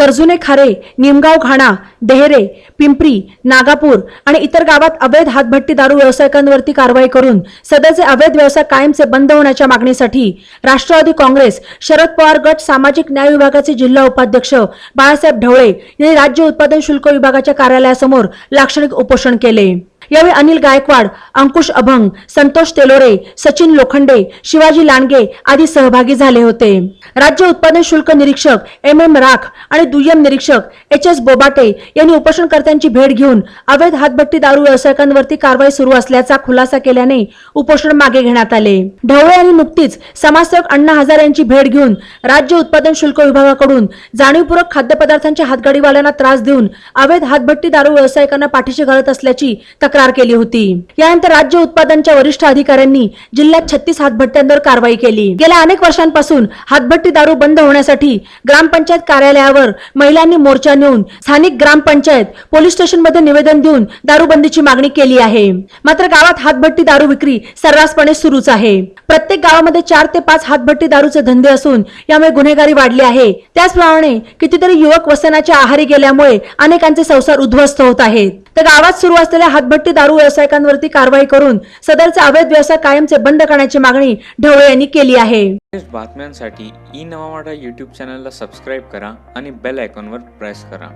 कर्जुने खारे निमगाव घाणा देहरे पिंपरी नागापूर आणि इतर गावात अवैध हातभट्टी दारू व्यावसायिकांवरती कारवाई करून सदरचे अवैध व्यवसाय कायमचे बंद होण्याच्या मागणीसाठी राष्ट्रवादी काँग्रेस शरद पवार गट सामाजिक न्याय विभागाचे जिल्हा उपाध्यक्ष बाळासाहेब ढवळे यांनी राज्य उत्पादन शुल्क विभागाच्या कार्यालयासमोर लाक्षणिक उपोषण केले. यावेळी अनिल गायकवाड अंकुश अभंग संतोष तेलोरे सचिन लोखंडे शिवाजी लांडगे आदी सहभागी झाले होते. राज्य उत्पादन शुल्क निरीक्षक एम एम राख आणि दुय्यम निरीक्षक एच एस बोबाटे यांनी उपोषणकर्त्यांची भेट घेऊन अवैध हातभट्टी दारू व्यावसायिकांवरती कारवाई सुरू असल्याचा खुलासा केल्याने उपोषण मागे घेण्यात आले. ढवळे यांनी नुकतीच समाजसेवक अण्णा हजार यांची भेट घेऊन राज्य उत्पादन शुल्क विभागाकडून जाणीवपूर्वक खाद्यपदार्थांच्या हातगाडीवाल्यांना त्रास देऊन अवैध हातभट्टी दारू व्यावसायिकांना पाठीशी घालत असल्याची तक्रार केली होती. यानंतर राज्य उत्पादनच्या वरिष्ठ अधिकाऱ्यांनी जिल्ह्यात छत्तीस हातभट्ट्यांवर कारवाई केली. गेल्या अनेक वर्षांपासून हातभट्टी दारू बंद होण्यासाठी ग्रामपंचायत कार्यालयावर महिलांनी मोर्चा नेऊन स्थानिक ग्रामपंचायत पोलीस स्टेशनमध्ये निवेदन देऊन दारूबंदीची मागणी केली आहे. मात्र गावात हातभट्टी दारू विक्री सर्रासपणे सुरूच आहे. प्रत्येक गावामध्ये चार ते पाच हातभट्टी दारूचे धंदे असून यामुळे गुन्हेगारी वाढली आहे. त्याचप्रमाणे कितीतरी युवक वसनाच्या आहारी गेल्यामुळे अनेकांचे संसार उद्ध्वस्त होत आहेत. तर गावात सुरू असलेल्या हातभट्टी दारू व्यावसायिकांवरती कारवाई करून सदरचे अवैध व्यवसाय कायमचे बंद करण्याची मागणी ढवळे यांनी केली आहे. बातम्यांसाठी ई नवा युट्यूब चॅनलला सबस्क्राईब करा आणि बेल आयकॉनवर प्रेस करा.